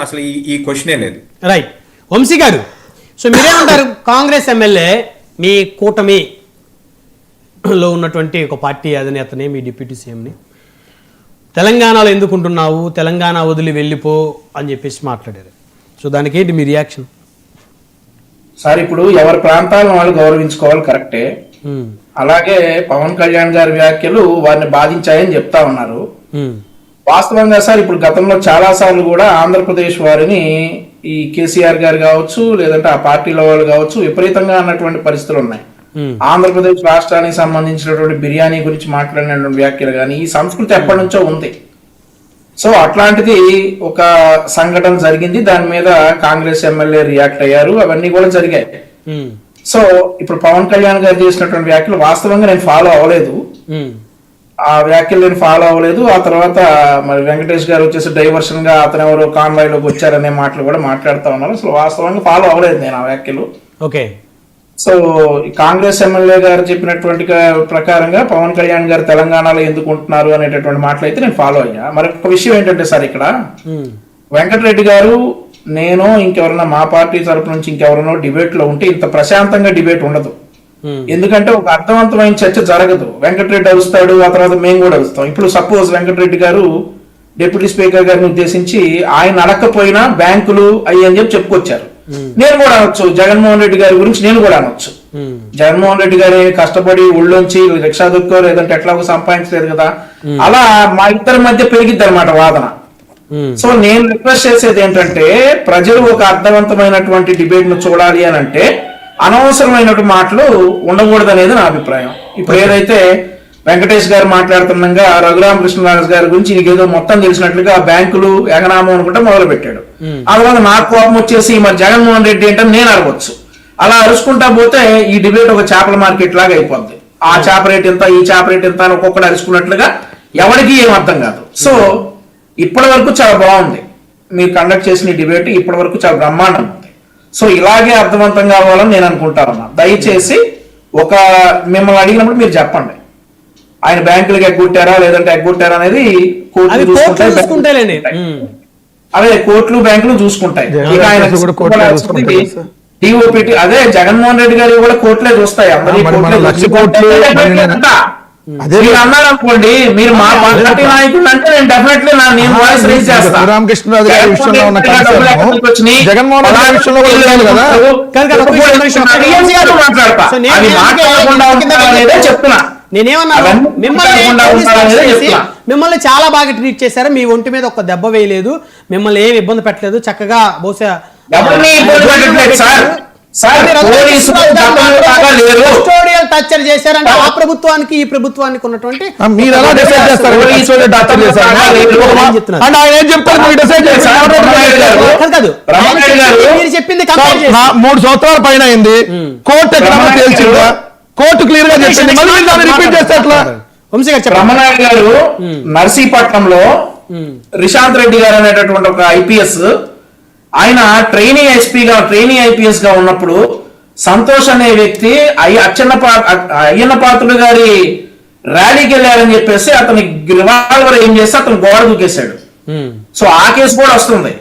అసలు ఈ క్వశ్చనే లేదు. రైట్ వంశీ గారు సో మీరేమంటారు? కాంగ్రెస్ ఎమ్మెల్యే మీ కూటమి లో ఉన్నటువంటి ఒక పార్టీ అధినేతని మీ డిప్యూటీ సీఎంని తెలంగాణలో ఎందుకు ఉంటున్నావు తెలంగాణ వదిలి వెళ్ళిపో అని చెప్పేసి మాట్లాడారు. సో దానికి ఏంటి మీ రియాక్షన్ సార్ ఇప్పుడు ఎవరి ప్రాంతాలను వాళ్ళు గౌరవించుకోవాలి కరెక్టే. ఉమ్, అలాగే పవన్ కళ్యాణ్ గారి వ్యాఖ్యలు వారిని బాధించాయని చెప్తా ఉన్నారు. ఉమ్, వాస్తవంగా సార్ ఇప్పుడు గతంలో చాలా సార్లు కూడా ఆంధ్రప్రదేశ్ వారిని ఈ కేసీఆర్ గారు కావచ్చు లేదంటే ఆ పార్టీలో వాళ్ళు కావచ్చు విపరీతంగా అన్నటువంటి పరిస్థితులు ఉన్నాయి. ఆంధ్రప్రదేశ్ రాష్ట్రానికి సంబంధించినటువంటి బిర్యానీ గురించి మాట్లాడినటువంటి వ్యాఖ్యలు కానీ ఈ సంస్కృతి ఎప్పటి నుంచో ఉంది. సో అట్లాంటిది ఒక సంఘటన జరిగింది. దాని మీద కాంగ్రెస్ ఎమ్మెల్యే రియాక్ట్ అయ్యారు. అవన్నీ కూడా జరిగాయి. సో ఇప్పుడు పవన్ కళ్యాణ్ గారు చేసినటువంటి వ్యాఖ్యలు వాస్తవంగా నేను ఫాలో అవ్వలేదు. ఆ వ్యాఖ్యలు నేను ఫాలో అవ్వలేదు. ఆ తర్వాత మరి వెంకటేష్ గారు వచ్చేసి డైవర్షన్గా అతను ఎవరు కాన్వాయ్లోకి వచ్చారనే మాటలు కూడా మాట్లాడుతూ ఉన్నారు. అసలు వాస్తవంగా ఫాలో అవ్వలేదు నేను ఆ వ్యాఖ్యలు. ఓకే. సో కాంగ్రెస్ ఎమ్మెల్యే గారు చెప్పినటువంటి ప్రకారంగా పవన్ కళ్యాణ్ గారు తెలంగాణలో ఎందుకు ఉంటున్నారు అనేటటువంటి మాటలు అయితే నేను ఫాలో అయ్యా. మరి ఒక విషయం ఏంటంటే సార్ ఇక్కడ వెంకటరెడ్డి గారు నేను ఇంకెవరన్నా మా పార్టీ తరపు నుంచి ఇంకెవరనో డిబేట్లో ఉంటే ఇంత ప్రశాంతంగా డిబేట్ ఉండదు. ఎందుకంటే ఒక అర్థవంతమైన చర్చ జరగదు. వెంకటరెడ్డి అరుస్తాడు ఆ తర్వాత మేము కూడా అరుస్తాం. ఇప్పుడు సపోజ్ వెంకటరెడ్డి గారు డిప్యూటీ స్పీకర్ గారిని ఉద్దేశించి ఆయన అడగకపోయినా బ్యాంకులు అయ్యి అని చెప్పి చెప్పుకొచ్చారు. నేను కూడా అనొచ్చు. జగన్మోహన్ రెడ్డి గారి గురించి నేను కూడా అనొచ్చు. ఉమ్, జగన్మోహన్ రెడ్డి గారి కష్టపడి ఊళ్ళోంచి రిక్షా దుక్కో లేదంటే ఎట్లాగో సంపాదించలేదు కదా. అలా మా ఇద్దరి మధ్య పెరిగిద్ది అనమాట వాదన సో నేను రిక్వెస్ట్ చేసేది ఏంటంటే ప్రజలు ఒక అర్థవంతమైనటువంటి డిబేట్ను చూడాలి అని అంటే అనవసరమైనటువంటి మాటలు ఉండకూడదు అనేది నా అభిప్రాయం. ఇప్పుడు ఏదైతే వెంకటేష్ గారు మాట్లాడుతుండగా రఘురామకృష్ణరాజు గారి గురించి నీకేదో మొత్తం తెలిసినట్లుగా బ్యాంకులు ఎగనామం అనుకుంటే మొదలు పెట్టాడు ఆ తర్వాత నాకు కోపం వచ్చేసి మరి జగన్మోహన్ రెడ్డి ఏంటని నేను అడగొచ్చు అలా అరుచుకుంటా పోతే ఈ డిబేట్ ఒక చేపల మార్కెట్ లాగా అయిపోద్ది. ఆ చేప రేట్ ఎంత ఈ చేప రేట్ ఎంత అని ఒక్కొక్కటి అరుచుకున్నట్లుగా ఎవరికి ఏం అర్థం కాదు. సో ఇప్పటి వరకు చాలా బాగుంది. మీరు కండక్ట్ చేసిన డిబేట్ ఇప్పటి వరకు చాలా బ్రహ్మాండం. సో ఇలాగే అర్థవంతం కావాలని నేను అనుకుంటా ఉన్నా దయచేసి ఒక మిమ్మల్ని అడిగినప్పుడు మీరు చెప్పండి. ఆయన బ్యాంకులకు ఎగ్గొట్టారా లేదంటే ఎగ్గొట్టారా అనేది అది కోర్టులు బ్యాంకులు ఉమ్, అదే కోర్టులు బ్యాంకులు చూసుకుంటాయి. ఇక ఆయన. డిఓపిటి అదే జగన్మోహన్ రెడ్డి గారి కూడా కోర్టులే చూస్తాయి. అందరి కోర్టులే అదే మీరు అన్నారు అనుకోండి మీరు మా పార్టీ నాయకుడు అంటే నేను డెఫినెట్లీ నేను వాయిస్ రైజ్ చేస్తా. రామకృష్ణరాజు గారి విషయంలో ఉన్న జగన్మోహన్ రెడ్డి గారి concern డబ్బులు వచ్చినాయి. జగన్మోహన్ రెడ్డి గారి విషయంలో కూడా ఉండాలి కదా. కాదు, కాదు, ఒక నిమిషం, ఒక నిమిషం. అడిగేసి కాదు మాట్లాడతా. సో నేను- అది నేను- మాట్లాడకుండా నేను- ఉంటారనేదే చెప్తున్నా. నేనేమన్నాను? మిమ్మల్ని. మిమ్మల్ని చాలా బాగా ట్రీట్ చేశారు. మీ ఒంటి మీద ఒక దెబ్బ వేయలేదు. మిమ్మల్ని ఏమి ఇబ్బంది పెట్టలేదు. చక్కగా బహుశా సార్. సార్ పోలీసులు గతంలో లాగా లేరు. టచ్చర్ చేశారంటే ఆ ప్రభుత్వానికి ఈ ప్రభుత్వానికి ఉన్నటువంటి మీరు ఎలా డిసైడ్ చేస్తారు? చేశారు. అంటే ఆయన ఏం చెప్తారు? మీరు డిసైడ్ గారు. కాదు, మీరు చెప్పింది మూడు సంవత్సరాల పైన అయింది. కోర్టు ఎక్కడ తేల్చిందా. కోర్టు క్లియర్గా చెప్పింది. మళ్ళీ మీరు దాన్ని రిపీట్ చేస్తే వంశీ గారు గారు నర్సీపట్నంలో రిశాంత్ రెడ్డి గారు అనేటటువంటి ఒక ఐపీఎస్ ఆయన ట్రైనీ ఎస్పీగా ట్రైనీ ఐపీఎస్గా ఉన్నప్పుడు సంతోష్ అనే వ్యక్తి అయ్య అచ్చన్న పా- అయ్యన్న పాత్రుడు గారి ర్యాలీకి వెళ్ళారని చెప్పేసి అతని రివాల్వర్ ఏం చేస్తే అతను గోడ దూకేశాడు. సో ఆ కేసు కూడా వస్తుంది.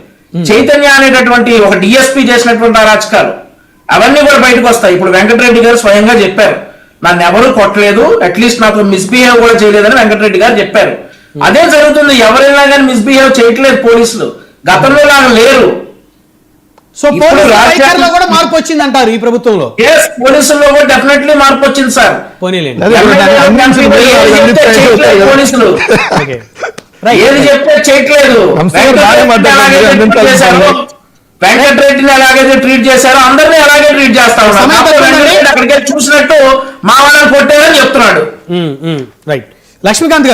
చైతన్య అనేటటువంటి ఒక డిఎస్పీ చేసినటువంటి అరాచకాలు అవన్నీ కూడా బయటకు వస్తాయి. ఇప్పుడు వెంకటరెడ్డి గారు స్వయంగా చెప్పారు నన్ను ఎవరు కొట్టలేదు అట్లీస్ట్ నాతో మిస్బిహేవ్ కూడా చేయలేదని వెంకటరెడ్డి గారు చెప్పారు. అదే జరుగుతుంది ఎవరైనా కానీ మిస్బిహేవ్ చేయట్లేదు పోలీసులు. గతంలో లాగా లేరు. సో ఇప్పుడు పోలీసు రాజ్యాంగ- వైఖరిలో కూడా మార్పు వచ్చింది అంటారు ఈ ప్రభుత్వంలో. ఎస్ పోలీసుల్లో కూడా డెఫినెట్లీ మార్పు వచ్చింది సార్ పోలీసులు. ఏది చెప్తే చేయట్లేదు. వెంకటరెడ్డిని మాట్లాడారు. అలాగే ట్రీట్ చేశారు. వెంకటరెడ్డిని ఎలాగైతే ట్రీట్ చేశారో అందరినీ అలాగే ట్రీట్ చేస్తా వెంకటరెడ్డి అక్కడికి వెళ్ళి చూసినట్టు మా వాళ్ళని కొట్టారని చెప్తున్నాడు. రైట్ లక్ష్మీకాంత్ గారు